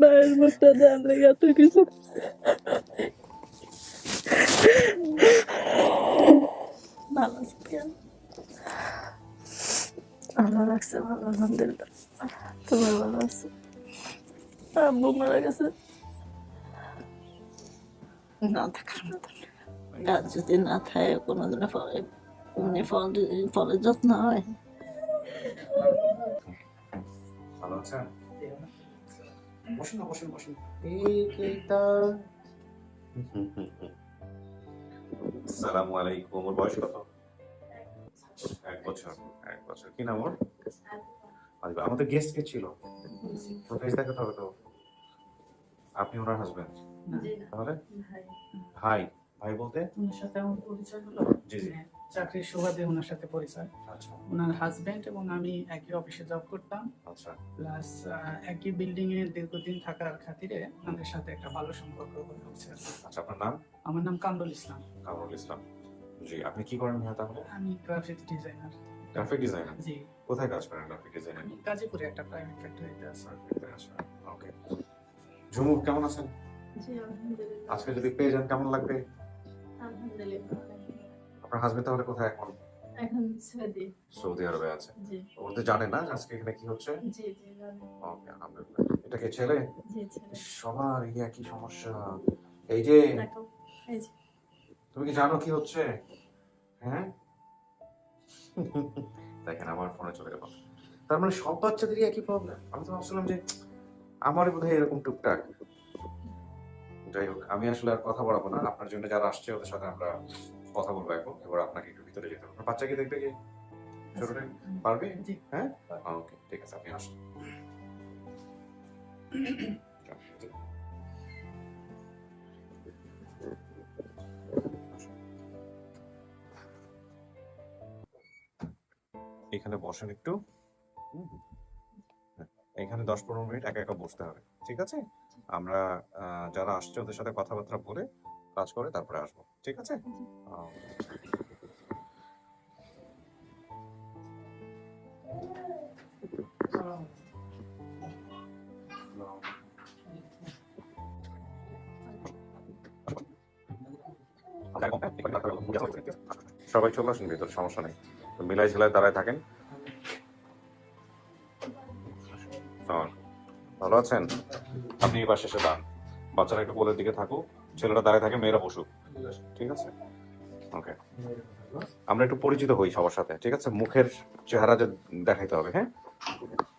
মায়ের মুখটা জানলে এত কিছু ভালো? ভালো লাগছে ভালো আলহামদুলিল্লাহ তোমার ভালো আছে আব্বু মারা গেছে না থাকার মতন গাছ যদি না থাকে কোনোদিনও ফলে এমনি ফল ফলের যত্ন হয় ভালো আছেন বসুন না বসুন বসুন। আসসালামু আলাইকুম ওর বয়স কত? এক বছর এক বছর। কি নাম ওর? আমাদের গেস্ট কে ছিল? তো ফেস দেখাতে হবে তো? আপনি ওনার হাজবেন্ড তাহলে? ভাই। ভাই। বলতে? সাথে আমার পরিচয় হলো? জি জি। হ্যাঁ, চাকরির সুবাদে ওনার সাথে পরিচয়। আচ্ছা। ওনার হাজবেন্ড এবং আমি একই অফিসে জব করতাম। আচ্ছা। প্লাস একই বিল্ডিং এ দীর্ঘদিন থাকার খাতিরে আমাদের সাথে একটা ভালো সম্পর্ক গড়ে উঠছে আচ্ছা আপনার নাম? আমার নাম কামরুল ইসলাম। কামরুল ইসলাম। জি আপনি কি করেন ভাইয়া তাহলে? আমি গ্রাফিক্স ডিজাইনার গ্রাফিক ডিজাইনার জি। কোথায় কাজ করেন গ্রাফিক ডিজাইনার আমি গাজীপুরে একটা প্রাইভেট ফ্যাক্টরিতে আছি। ওকে ঝুমু কেমন আছেন? জি আলহামদুলিল্লাহ। আজকে যদি পেয়ে যান কেমন লাগবে? আলহামদুলিল্লাহ। আপনার হাজবেন্ড তাহলে কোথায় এখন? এখন সৌদি। সৌদি আরবে আছে। জি। ওদের জানে না আজকে এখানে কি হচ্ছে? জি জি জানি। ওকে আলহামদুলিল্লাহ। এটা কি ছেলে? জি ছেলে। সবার এই একই সমস্যা। এই যে তুমি কি জানো কি হচ্ছে? হ্যাঁ? দেখেন আমার ফোনে চলে গেল। তার মানে সব বাচ্চাদেরই একই প্রবলেম আমি তো ভাবছিলাম যে আমারই বোধহয় এরকম টুকটাক। যাই হোক আমি আসলে আর কথা বলাবো না। আপনার জন্য যারা আসছে ওদের সাথে আমরা কথা বলব এখন এবার আপনাকে একটু ভিতরে যেতে হবে। বাচ্চা কি দেখবে কি? ছোটটা পারবে? হ্যাঁ? ওকে ঠিক আছে আপনি আসুন। এখানে বসেন একটু। হুম। এখানে দশ পনেরো মিনিট একা একা বসতে হবে ঠিক আছে? আমরা আহ, যারা আসছে ওদের সাথে কথাবার্তা বলে কাজ করে তারপরে আসব ঠিক আছে? সবাই চলে আসুন ভিতরে সমস্যা নেই। মিলাই ঝিলাই দাঁড়ায় থাকেন। ভালো আছেন? আপনি এবার শেষে দান বাচ্চারা একটু কোলের দিকে থাকুক। ছেলেরা দাঁড়ায় থাকে মেয়েরা বসুক। ঠিক আছে? ওকে আমরা একটু পরিচিত হই সবার সাথে ঠিক আছে? মুখের চেহারা যে দেখাইতে হবে হ্যাঁ?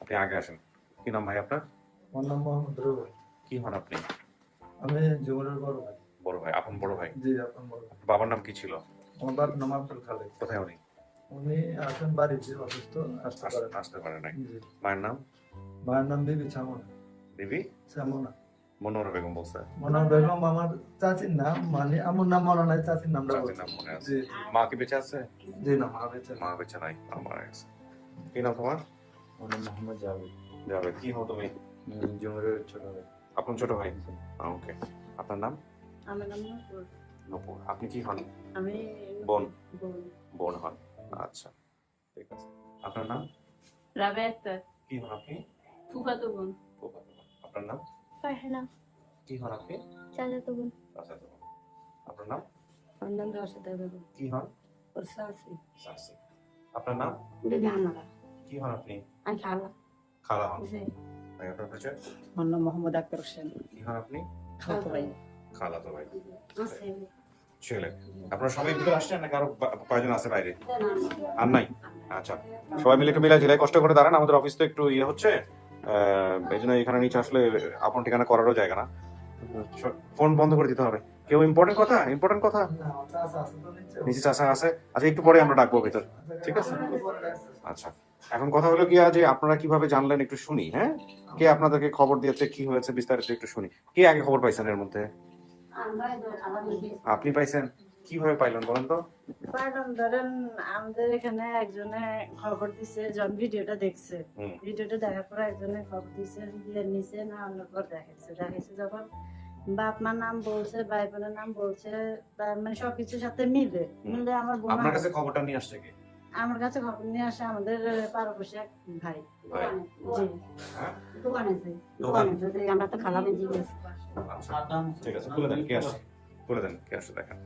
আপনি আগে আসেন। কি নাম ভাই আপনার? আমার নাম মোহাম্মদ রুবেল। কি হন আপনি? আমি জুমুরের বড় ভাই। বড় ভাই আপন বড় ভাই? জি আপনার বড় ভাই। বাবার নাম কি ছিল? আমার বাবার নাম আব্দুল খালেক। কোথায় উনি? উনি আছেন বাড়িতে অসুস্থ আসতে আস- পারেন আসতে পারে নাই। মায়ের নাম? মায়ের নাম বিবি ছামনা। দিবি ছামনা। মনোহর বেগম বলছে। মনোহর বেগম আমার চাচির নাম মানে আমার নাম মনে নাই চাচির নামটা চাচির বলছি। নাম মনে আছে। জি মা কি বেঁচে আছে? জি না মা বেঁচে মা বেঁচে নাই মা মারা গেছে। কি নাম তোমার? আমার মোহাম্মদ জাভেদ। যাবে কি হো তুমি? আমি ছোট ভাই। আপন ছোট ভাই? ওকে। আপনার নাম? আমার নাম নূপুর। নপুর। আপনি কি হন? আমি বোন। বোন। বোন হন। আচ্ছা ঠিক আছে। আপনার নাম? রাবে আক্তার। কি হন আপনি? ফুফাতো বোন। ফুফাতো আপনার নাম? ফারহানা কি হন আপনি? চাচাতো বোন। চাচাতো বোন। আপনার নাম? আমার নাম বেগম কি হন? ওর শাশি। সাসি আপনার নাম? বেবি হানারা কি হন আপনি? আমি খালা। খালা হন। জি। ভাই আপনার পরিচয়? আমার নাম মোহাম্মদ আক্তার হোসেন। কি হন আপনি? খালাতো ভাই। খালা তো ভাই আছে। ছেলে। আপনারা সবাই ভিতরে আসছেন নাকি আরও কয়জন আছে বাইরে? আর নাই? আচ্ছা। সবাই মিলে একটু মিলাই ঝিলাই কষ্ট করে দাঁড়ান আমাদের অফিস তো একটু ইয়ে হচ্ছে। এই জন্য এখানে নিচে আসলে আপন ঠিকানা করারও জায়গা না। ফোন বন্ধ করে দিতে হবে। কেউ ইম্পর্টেন্ট কথা? ইম্পর্টেন্ট কথা? নিচে চাষা আছে। আচ্ছা একটু পরে আমরা ডাকবো ভিতর। ঠিক আছে। আচ্ছা। এখন কথা হলো কি যে আপনারা কীভাবে জানলেন একটু শুনি হ্যাঁ? কে আপনাদেরকে খবর দিয়েছে কি হয়েছে বিস্তারিত একটু শুনি। কে আগে খবর পাইছেন এর মধ্যে? আপনি পাইছেন? কীভাবে পাইলেন বলেন তো? ম্যাডাম ধরেন আমাদের এখানে একজনে খবর দিছে যখন ভিডিওটা দেখছে। ভিডিওটা দেখার পর একজনে খবর দিছে দিয়ে নিচে না অন্য পর দেখাইছে। দেখাইছে যখন বাপ মার নাম বলছে ভাই বোনের নাম বলছে তার মানে সবকিছুর সাথে মিলে। মিলে আমার বোন আপনার কাছে খবরটা নিয়ে আসছে কে? আমার কাছে খবর নিয়ে আসে আমাদের পাড়াপড়শি এক ভাই। জি। হ্যাঁ? দোকান আমরা তো খালাম জিজ্ঞেস আচ্ছা। ঠিক আছে খুলে দেন কে আসে? খুলে দেন কে আসে দেখেন।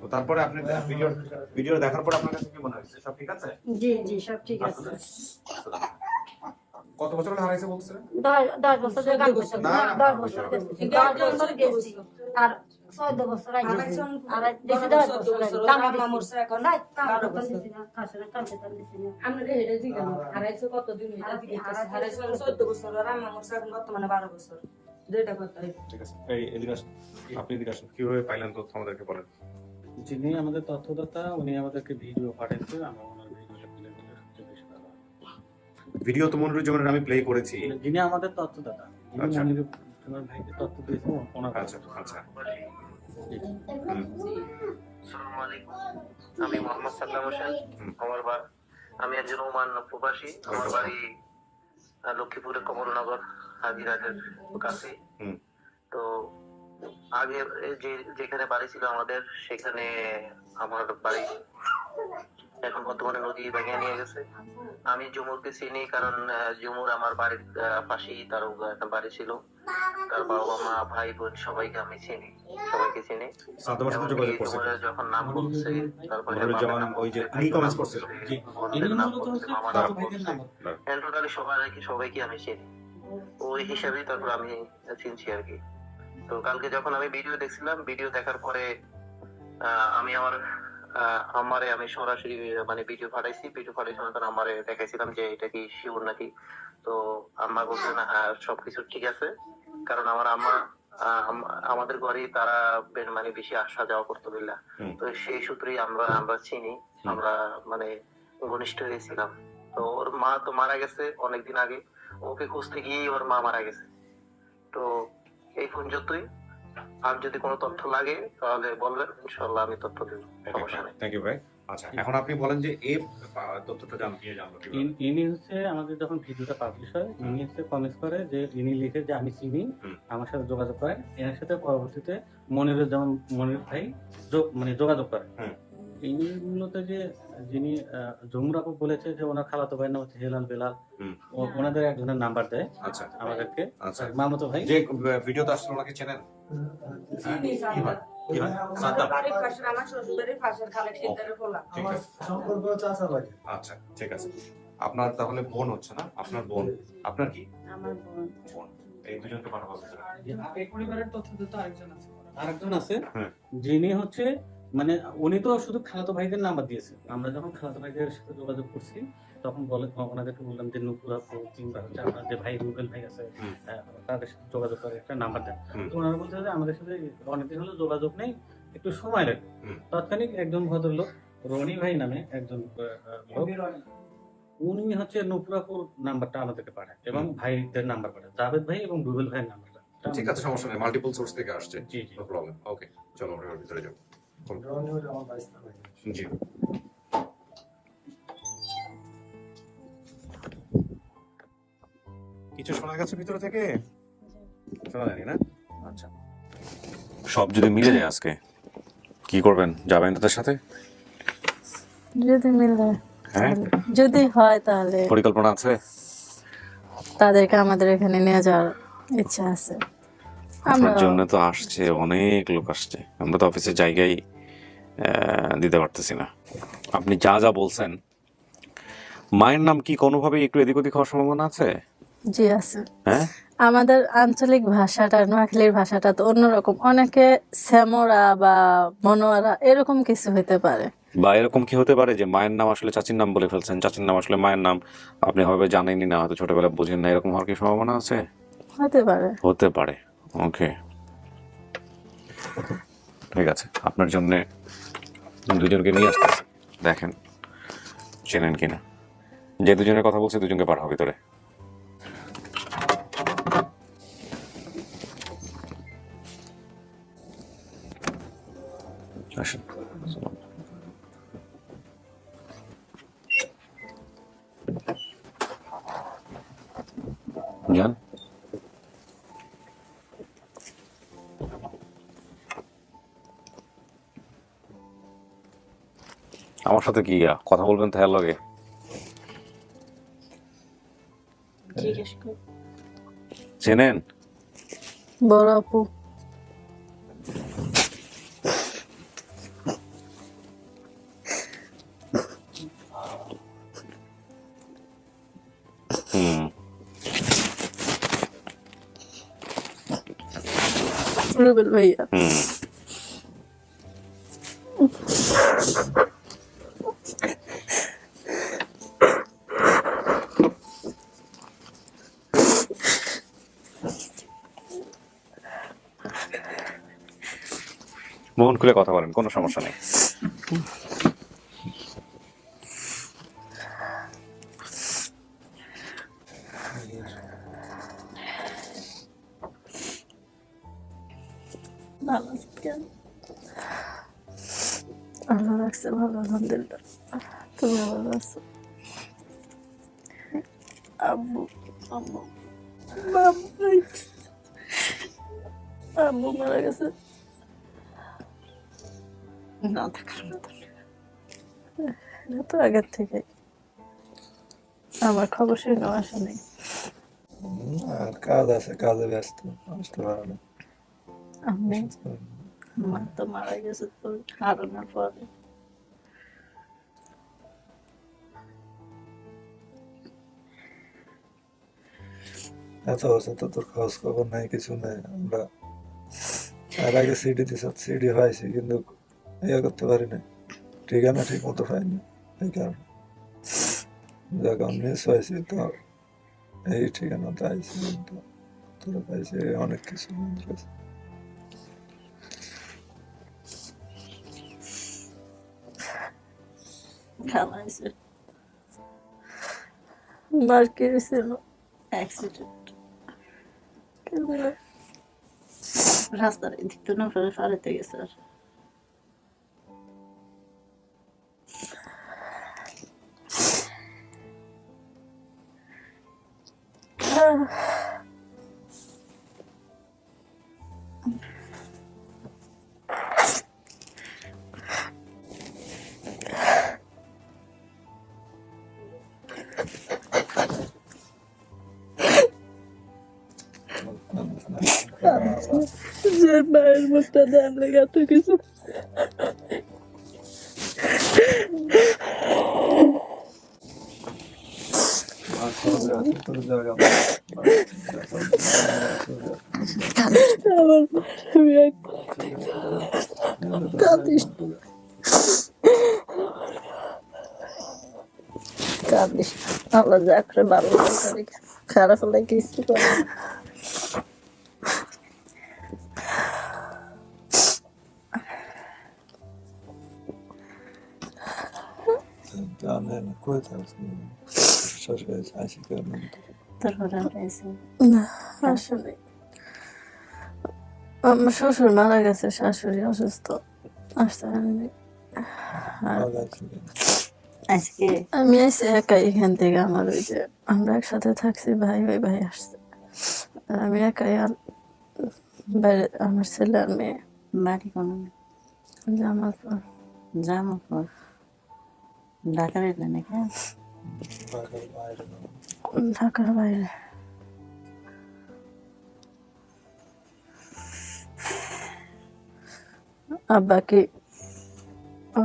তো তারপরে আপনি ভিডিও ভিডিও দেখার পর আপনার কাছে কি মনে হয়েছে? সব ঠিক আছে? জি জি সব ঠিক আছে। কত বছর হলো হারাইছে বলছিলেন দশ দশ বছর ধরে কাজ করছি। না, না, দশ বছর গেছি। দশ বছর গেছি। আর চোদ্দ বছর আগে। আর দশ বছর আগে। কাম দিছি। নাই, কাম করতে দিছি না, কাছে না, কাছে তো দিছি না। আমরা হেরে দিকে হারাইছে কতদিন? হইল দিকে হারাইছে চোদ্দ বছর। আর আমার মোর এখন বর্তমানে বারো বছর। দুইটা কথা। ঠিক আছে। এই এদিকে আসুন। আপনি এদিকে আসুন। কীভাবে পাইলেন তথ্য আমাদেরকে বলেন? যিনি আমাদের তথ্যদাতা উনি আমাদেরকে ভিডিও পাঠিয়েছে আমরা ওনার ভিডিওটা তুলে দিলে সবচেয়ে বেশি ভালো হয়। ভিডিও তো মনিরুজ্জামানের আমি প্লে করেছি যিনি আমাদের তথ্যদাতা যিনি আচ্ছা। মনির তোমার ভাইকে তথ্য দিয়েছে ওনার আচ্ছা আচ্ছা আসসালামু আলাইকুম। আমি মোহাম্মদ সাল্লাম হোসেন আমার বা আমি একজন ওমান প্রবাসী আমার বাড়ি আহ, লক্ষ্মীপুরের কমলনগর হাজিরাটের কাছে হুম। তো আগে যে যেখানে বাড়ি ছিল আমাদের সেখানে আমার বাড়ি এখন বর্তমানে নদী ভেঙে নিয়ে গেছে। আমি জুমুরকে চিনি কারণ জুমুর আমার বাড়ির পাশেই তার একটা বাড়ি ছিল। তার বাবা মা ভাই বোন সবাইকে আমি চিনি সবাইকে চিনি। জুমুরের যখন নাম বলছে তারপরে সবাইকে সবাইকে আমি চিনি। ওই হিসাবেই তারপর আমি চিনছি আর কি। তো কালকে যখন আমি ভিডিও দেখছিলাম ভিডিও দেখার পরে আমি আমার আমারে আমি সরাসরি মানে ভিডিও পাঠাইছি। ভিডিও পাঠাইছি তখন আমারে দেখাইছিলাম যে এটা কি শিওর নাকি? তো আম্মা বলছে না হ্যাঁ সবকিছু ঠিক আছে। কারণ আমার আম্মা আমাদের ঘরে তারা মানে বেশি আসা যাওয়া করতো বিল্লা তো সেই সূত্রেই আমরা আমরা চিনি আমরা মানে ঘনিষ্ঠ হয়েছিলাম। তো ওর মা তো মারা গেছে অনেকদিন আগে। ওকে খুঁজতে গিয়েই ওর মা মারা গেছে। তো এই পর্যন্তই আর যদি কোনো তথ্য লাগে তাহলে বলবেন ইনশাল্লাহ আমি তথ্য দেবো। সমস্যা নেই। থ্যাংক ইউ ভাই আচ্ছা এখন আপনি বলেন যে এই আহ, তথ্যটা জান কে জানলো ইনি হচ্ছে আমাদের যখন ভিডিওটা পাবলিশ হয় ইনি হচ্ছে কমেন্ট করে যে ইনি লিখে যে আমি চিনি আমার সাথে যোগাযোগ করে এর সাথে পরবর্তীতে মনিরের যেমন মনির ভাই যোগ- মানে যোগাযোগ করে ইনি মূলত যে যিনি জমুর বলেছে যে ওনার খালাতো ভাই নাম হচ্ছে হেলাল বেলাল। ওনাদের একজনের নাম্বার দেয় আচ্ছা। আমাদেরকে। আচ্ছা। মামতো ভাই? যে ভিডিওতে আসলে ওনাকে চেনেন? আচ্ছা ঠিক আছে। আপনার তাহলে বোন হচ্ছে না? আপনার বোন। আপনার কি? আমার বোন। বোন। এই দুজনকে পাঠাবো এই পরিবারের তথ্যদাতা আরেকজন আছে। আরেকজন আছে। হ্যাঁ। যিনি হচ্ছে মানে উনি তো শুধু খালাতো ভাইদের নাম্বার দিয়েছে। আমরা যখন খালাতো ভাইদের সাথে যোগাযোগ করছি তখন বলে ওনাদেরকে বললাম যে নুপুর আপু কিংবা হচ্ছে আপনার যে ভাই রুবেল ভাই আছে তাদের সাথে যোগাযোগ করে একটা নাম্বার দেন। তো ওনারা বলছে যে আমাদের সাথে অনেকদিন হলো যোগাযোগ নেই একটু সময় লাগে হুম। তৎক্ষণিক একজন ভদ্রলোক রনি ভাই নামে একজন উনি হচ্ছে নুপুরাপুর নাম্বারটা আমাদেরকে পাঠায় এবং ভাইদের নাম্বার পাঠায়। জাভেদ ভাই এবং রুবেল ভাইয়ের নাম্বারটা। ঠিক আছে সমস্যা নেই মাল্টিপল সোর্স থেকে আসছে জি জি। নো প্রবলেম ওকে চলো আমরা ভিতরে যাব। জি কিছু শোনা গেছে ভিতরে থেকে শোনা যায়নি না আচ্ছা সব যদি মিলে যায় আজকে কি করবেন যাবেন তাদের সাথে যদি মিলে হ্যাঁ যদি হয় তাহলে পরিকল্পনা আছে তাদেরকে আমাদের এখানে নিয়ে যাওয়ার ইচ্ছা আছে আপনার জন্য তো আসছে অনেক লোক আসছে আমরা তো অফিসের জায়গায় দিতে পারতেছি না। আপনি যা যা বলছেন মায়ের নাম কি কোনোভাবে একটু এদিক ওদিক হওয়ার সম্ভাবনা আছে? জি আছে। হ্যাঁ? আমাদের আঞ্চলিক ভাষাটা নোয়াখালীর ভাষাটা তো অন্যরকম। অনেকে শ্যামরা বা মনোয়ারা এরকম কিছু হতে পারে। বা এরকম কি হতে পারে যে মায়ের নাম আসলে চাচির নাম বলে ফেলছেন? চাচির নাম আসলে মায়ের নাম আপনি হবে জানেনই না হয়তো ছোটবেলা বুঝেন না এরকম হওয়ার কি সম্ভাবনা আছে? হতে পারে। হতে পারে। ওকে। ঠিক আছে। আপনার জন্য দুজনকে নিয়ে আসতেছি দেখেন চেনেন কিনা। যে দুজনের কথা বলছে দুজনকে পাঠাও ভিতরে। আসেন। সাথে কি কথা বলবেন তার লগে চেনেন? বড় আপু। হুম। রুবেল ভাইয়া। হুম। মন খুলে কথা বলেন কোনো সমস্যা নেই। না তো আগের থেকে আমার খবর শুনেও আসে নাই আর কাজ আছে কাজে ব্যস্ত মারা গেছে এত বছর তো তোর খোঁজ খবর নাই কিছু নাই আমরা এর আগে সিডি দিছ সিডি পাইছি কিন্তু ইয়ে করতে পারি না ঠিকানা ঠিক মতো পাইনি, এই কারণে। যখন মিস হয়েছি তো এই ঠিকানাতে আইসি কিন্তু। তোরা পাইছি অনেক কিছু হয়েছিল। রাস্তার এদিক তো না ফেলে ফাড়িতে গেছে আর। মুখটা দেন লেগে এত কিছু আমার আমি এক কাঁদিস কাঁদিস আল্লাহ যা করে ভালো খারাপ হলে কিছু করে না। জানেন কই থাকছি শ্বশুর আইসি কেন তারপরে না আসলে আমার শ্বশুর মারা গেছে শাশুড়ি অসুস্থ আসতে পারেনি আমি আইসি একাই এখান থেকে আমার ওই যে আমরা একসাথে থাকছি ভাই ওই ভাই আসছে আর আমি একাই আর বাইরে আমার ছেলে আর মেয়ে বাড়ি কোনো জামালপুর জামালপুর ঢাকার এলে নাকি? ঢাকার বাইরে। আব্বা কি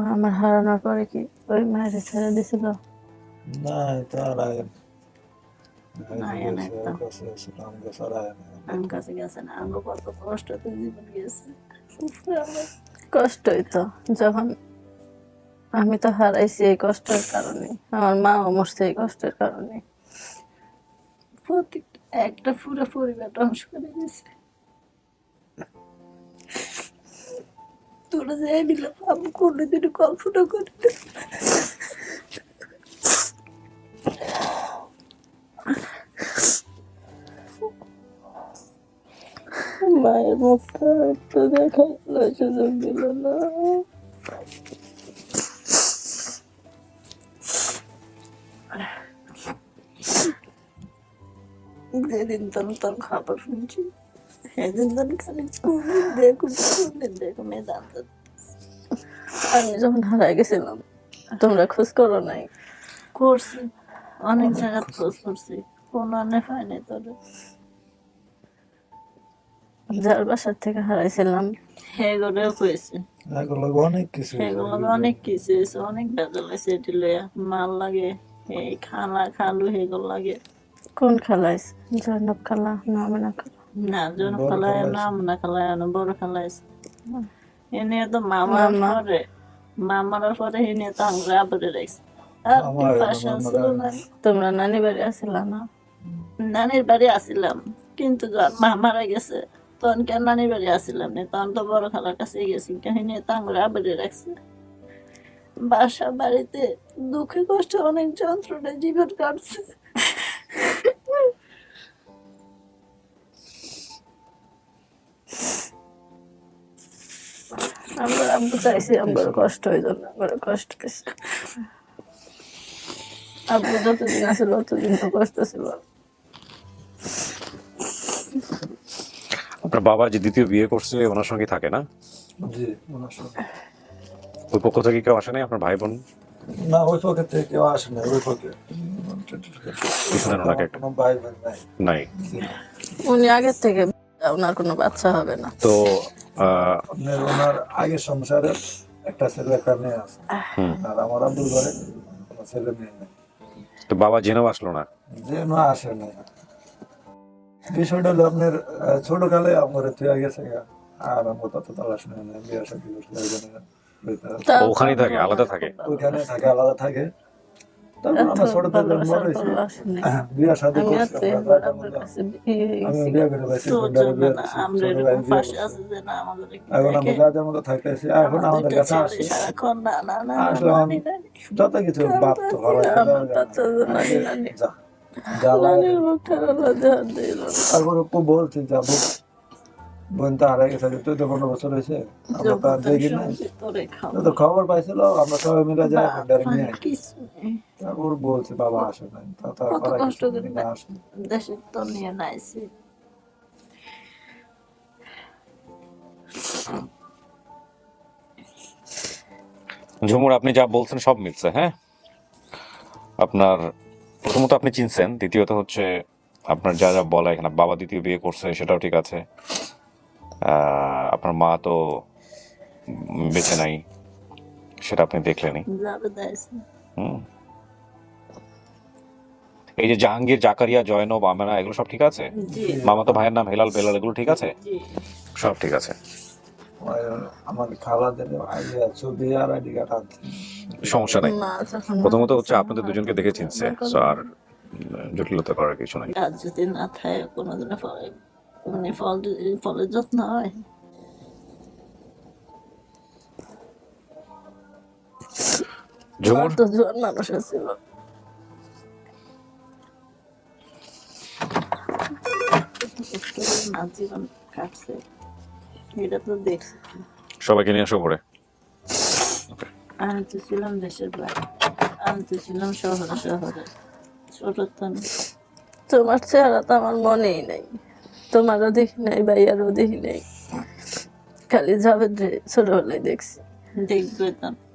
আমার হারানোর পরে কি ওই মায়ের ছেড়ে দিছিল না তার আগে কষ্টই তো যখন আমি তো হারাইছি এই কষ্টের কারণে। আমার মাও মরছে এই কষ্টের কারণে। প্রত্যেকটা একটা পুরো পরিবার ধ্বংস করে দিয়েছে। তোরা যাই দিলে আমি কোনোদিনও কল্পনা করি। মায়ের মুখটা একটু দেখার সুযোগ দিল না। যেদিন তোর তোর খবর শুনছি সেদিন তোর খালি কোনদিন দেখো মেয়ে দাঁত আমি যখন হারাই গেছিলাম তোমরা খোঁজ করো নাই করছি অনেক জায়গা খোঁজ করছি কোনো আনে পাইনি তোরে যার বাসার থেকে হারাইছিলাম কইছে এগুলো অনেক কিছু অনেক কিছু অনেক বেজাল হয়েছে এটি লইয়া মাল লাগে এই খানা খালু হেগুলো লাগে কোন খালাইছে জয়নব খালা না আমিনা খালা? না খালা নাম না খালায় না বড় এনে তো মামা। পরে মামার পরে এনে তো আমরা আবরে মামারা- তোমরা নানি বাড়ি আসিলা না? নানির বাড়ি আসিলাম কিন্তু যখন মা মারা গেছে তখন কেন নানির বাড়ি আসিলাম না? তখন তো বড় খালার কাছে গেছি কাহিনী তো আমরা আবরে রাখছে। বাসা বাড়িতে দুঃখে কষ্ট অনেক যন্ত্রণায় জীবন কাটছে। আমরা চাইছি আমার কষ্ট হয়ে যাবে আমার কষ্ট আব্বু যতদিন আছে ততদিন তো কষ্ট ছিল আপনার বাবা যে দ্বিতীয় বিয়ে করছে ওনার সঙ্গে থাকে না? জি ওনার সাথে। ওই পক্ষ থেকে কেউ আসে নাই আপনার ভাই বোন? না ওই পক্ষে থেকে কেউ আসে না ওই পক্ষে। নাই। উনি আগের থেকে ওনার কোনো বাচ্চা হবে না। তো ওনার আগের সংসারে একটা ছেলে একটা মেয়ে আছে। আর আমার আব্দুল ঘরে ছেলে মেয়ে নেই। তো বাবা জেনেও আসলো না? যে না আসে না। বিষয়টা হলো আপনার ছোটকালে আমার তুই গেছে আর আমার তত তালাশ নেই। বিয়ে শাদী করছিল ওই জন্য হইতে হবে। তা- ও ওখানেই থাকে আলাদা থাকে। ওইখানে থাকে আলাদা থাকে। তারপর আমরা ছোট থেকে বড় হয়েছি। শাদী করছি বিয়ে গেছি। এখন আমরা যাদের মতো থাকতেছি এখন আমাদের কাছে আসে। যত কিছু বাপ তো নানি যা যা খুব বলছি যাব। বোন তো হারাই গেছে তুই তো পনেরো বছর হয়েছে আমরা তো আর দেখি না সবজি তোরে খাব। তো খবর পাইছিল আমরা সবাই মিলে যাই ডাইরেক্ট নিয়ে বাপ, কিছু নেই। তারপর বলছি বাবা আসে নাই। তা তো আর কষ্ট করে না আসে দেশের তো নিয়ে নাইছি। ঝুমুর আপনি যা বলছেন সব মিলছে হ্যাঁ? আপনার প্রথমত আপনি চিনছেন দ্বিতীয়ত হচ্ছে আপনার যা যা বলা এখানে বাবা দ্বিতীয় বিয়ে করছে সেটাও ঠিক আছে। আপনার মা তো বেঁচে নাই সেটা আপনি দেখলেনই। হুম। এই যে জাহাঙ্গীর জাকারিয়া জয়নব আমেনা এগুলো সব ঠিক আছে? মামা তো ভাইয়ের নাম হেলাল বেলাল এগুলো ঠিক আছে? সব ঠিক আছে। আমার আর সমস্যা নাই। প্রথমত হচ্ছে আপনাদের দুজনকে দেখে চিনছে আর জটিলতা করার কিছু নাই। যদি না থাকে কোনোদিনও ফলে মানে ফল ফলের যত্ন হয় ঝুমুর তো জোয়ান মানুষ ছিল এটা তো দেখছি সবাইকে নিয়ে আসো পরে আমি তো ছিলাম দেশের বাইরে আমি তো ছিলাম শহরে শহরে ছোট তো। তোমার চেহারা তো আমার মনেই নেই তোমারও দেখি নাই ভাইয়ারও দেখি নাই। খালি জাভেদ রে ছোটবেলায় দেখছি। দেখবে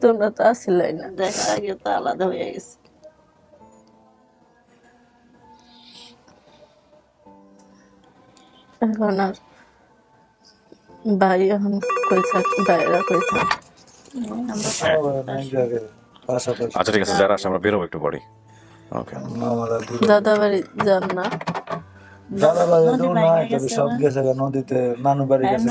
তোমরা তো আসিলাই না। দেখার আগে তো আলাদা হয়ে গেছে। এখন আর ভাই এখন কই থাক ভাইয়েরা কই থাক। আচ্ছা ঠিক আছে যারা আসে আমরা বেরোবো একটু পরে ওকে দাদা বাড়ি যান না। দাদা বাড়ি তো নাই তবে সব গেছে নদীতে নানু বাড়ি গেছে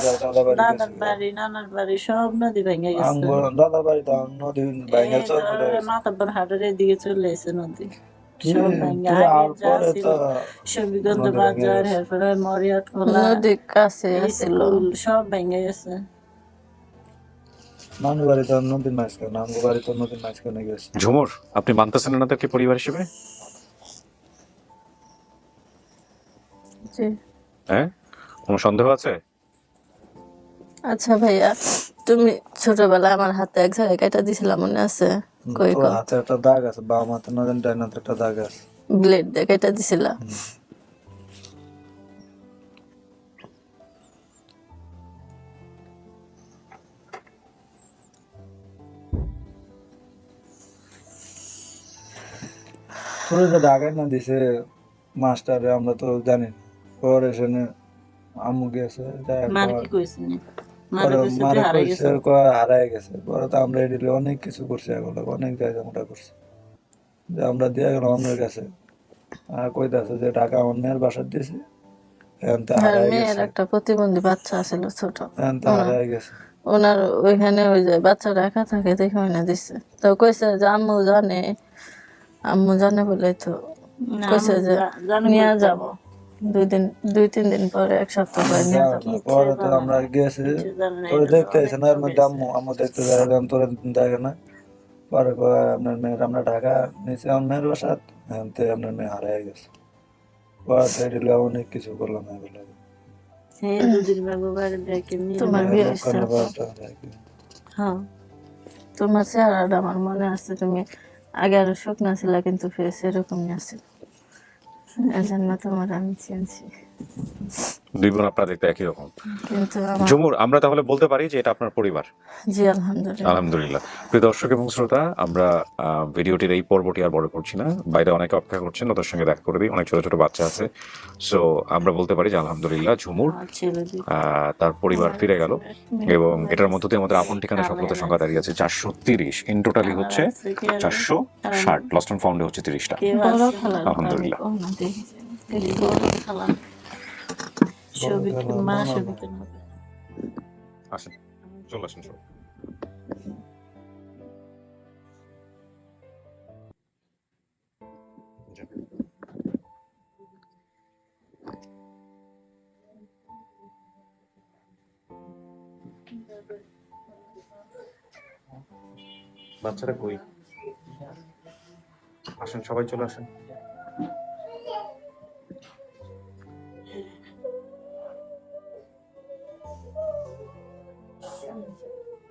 দাদা বাড়ি নানার বাড়ি সব নদী ভেঙে গেছে। দাদা বাড়ি তো নদী ভেঙে চল হাটের এদিকে চলে এসে নদী। সবিগঞ্জ বাজার। মরিয়াট খোলা কাছে সব ভেঙে গেছে। নানু বাড়ি তো নদীর মাঝখানে নানু বাড়ি তো নদীর মাঝখানে গেছে। ঝুমুর আপনি মানতেছেন এনাদেরকে পরিবার হিসেবে? জি হ্যাঁ? কোনো সন্দেহ আছে? আচ্ছা ভাইয়া তুমি ছোটবেলায় আমার হাতে এক জায়গায় কেটে দিছিলাম মনে আছে? কই তোর হাতে একটা দাগ আছে বাম হাতে নদীর ডাইন হাতে একটা দাগ আছে। ব্লেড দিয়ে কেটে দিছিলাম পুরো যে ঢাকায় না দিছে মাস্টারে আমরা তো জানি না। পরে আম্মু গেছে। হারাই পরে তো আমরা অনেক কিছু করছি এগুলো অনেক জায়গা মোটা করছি। যে আমরা দিয়ে গেলাম আপনার কাছে। আর কইতাছে যে টাকা আমার মেয়ের বাসার দিয়েছি এখন একটা প্রতিবন্ধী বাচ্চা ছিল ছোট। ওনার- গেছে। ওনার ওইখানে ওই যে বাচ্চাটা একা থাকে দেখে ওইনা দিচ্ছে তো কইছে যে আম্মু জানে আম্মু জানে বলে তো কইছে যে নিয়ে যাব। দুই দিন দুই তিন দিন পরে এক সপ্তাহ পরে নিয়ে তো আমরা গেছি কিছু জানি না, তোরে এটা দেখতে তো না এর মধ্যে আম্মু আম্মু দেখতে যাই এখন তোরে দেখে না। পরে আপনার মেয়ের আমরা ঢাকা নিচে আমার মেয়ের বাসাত? এখন আপনার মেয়ে হারায় গেছে। পরে তো অনেক কিছু করলাম এগুলো? হ্যাঁ। তোমার চেহারাটা আমার মনে আছে তুমি আগে আরও শুকনা ছিল কিন্তু ফেস এরকমই আছে। এজন্য তোমার আমি চিনছি দুই বোন আপনারা দেখতে একই রকম। ঝুমুর আমরা তাহলে বলতে পারি যে এটা আপনার পরিবার? জি আলহামদুলিল্লাহ। আলহামদুলিল্লাহ। প্রিয় দর্শক এবং শ্রোতা আমরা ভিডিওটির এই পর্বটি আর বড় করছি না। বাইরে অনেকে অপেক্ষা করছেন ওদের সঙ্গে দেখা করে দিই। অনেক ছোট ছোট বাচ্চা আছে। সো আমরা বলতে পারি যে আলহামদুলিল্লাহ ঝুমুর তার পরিবার ফিরে গেল। এবং এটার মধ্যে দিয়ে আমাদের আপন ঠিকানা সফলতার সংখ্যা দাঁড়িয়ে আছে চারশো তিরিশ। ইন টোটালি হচ্ছে চারশো ষাট। লস্ট অ্যান্ড ফাউন্ডে হচ্ছে তিরিশটা। আলহামদুলিল্লাহ। মা মতো আসেন চলে আসেন সব বাচ্চারা কই? আসেন সবাই চলে আসেন।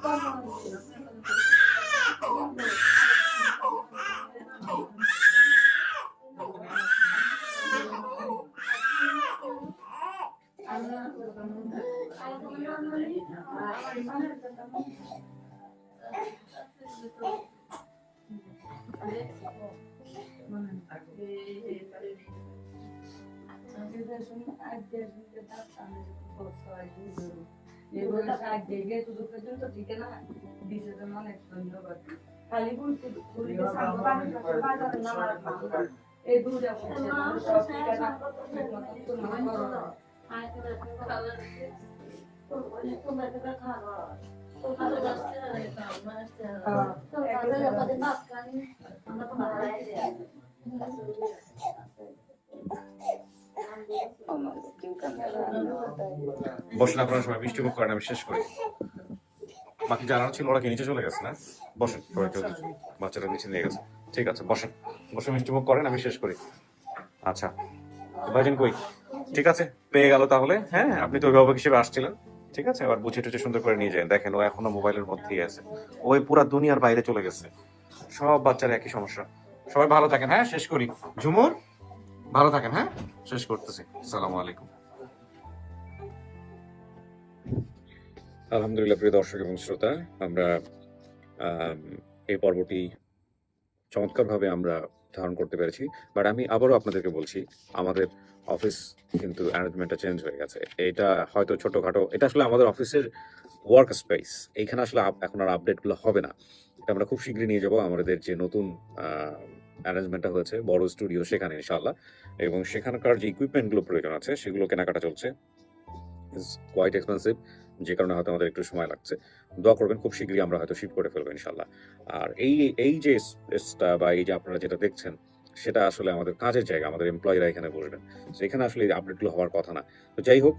Às vezes a gente. এই দুটা সব ঠিকানা তোমার করো না। বসেন আপনারা সবাই মিষ্টি মুখ করেন, আমি শেষ করি। বাকি যারা ছিল, ওরা কি নিচে চলে গেছে না? বসেন বাচ্চারা নিচে নিয়ে গেছে। ঠিক আছে, বসেন। বসে মিষ্টি মুখ করেন, আমি শেষ করি। আচ্ছা ভাইজান কই? ঠিক আছে, পেয়ে গেল তাহলে। হ্যাঁ আপনি তো অভিভাবক হিসেবে আসছিলেন। ঠিক আছে, এবার বুঝে টুঝে সুন্দর করে নিয়ে যান। দেখেন, ও এখনও মোবাইলের মধ্যেই আছে। ওই পুরা দুনিয়ার বাইরে চলে গেছে। সব বাচ্চার একই সমস্যা। সবাই ভালো থাকেন। হ্যাঁ শেষ করি। ঝুমুর, ভালো থাকেন। হ্যাঁ শেষ করতেছি। আসসালামু আলাইকুম। আলহামদুলিল্লাহ, প্রিয় দর্শক এবং শ্রোতা, আমরা এই পর্বটি চমৎকারভাবে আমরা ধারণ করতে পেরেছি। বাট আমি আবারও আপনাদেরকে বলছি, আমাদের অফিস কিন্তু অ্যারেঞ্জমেন্টটা চেঞ্জ হয়ে গেছে। এটা হয়তো ছোটোখাটো, এটা আসলে আমাদের অফিসের ওয়ার্ক স্পেস এইখানে আসলে এখন আর আপডেটগুলো হবে না। এটা আমরা খুব শীঘ্রই নিয়ে যাব। আমাদের যে নতুন অ্যারেঞ্জমেন্টটা হয়েছে, বড় স্টুডিও সেখানে, ইনশাআল্লাহ। এবং সেখানকার যে ইকুইপমেন্টগুলো প্রয়োজন আছে, সেগুলো কেনাকাটা চলছে। ইজ কোয়াইট এক্সপেন্সিভ যে কারণে হয়তো আমাদের একটু সময় লাগছে। দোয়া করবেন, খুব শীঘ্রই আমরা হয়তো শিফট করে ফেলব ইনশাল্লাহ আর এই এই যে স্পেসটা বা এই যে আপনারা যেটা দেখছেন, সেটা আসলে আমাদের কাজের জায়গা, আমাদের এমপ্লয়িরা এখানে বসবেন। তো এখানে আসলে আপডেটগুলো হওয়ার কথা না। তো যাই হোক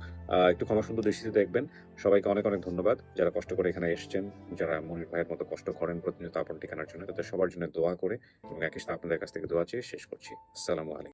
একটু ক্ষমা সুন্দর দৃষ্টিতে দেখবেন। সবাইকে অনেক অনেক ধন্যবাদ। যারা কষ্ট করে এখানে এসেছেন, যারা মনির ভাইয়ের মতো কষ্ট করেন প্রতিনিয়ত আপন ঠিকানার জন্য, তাদের সবার জন্য দোয়া করে এবং একই সাথে আপনাদের কাছ থেকে দোয়া চেয়ে শেষ করছি। আসসালামু আলাইকুম।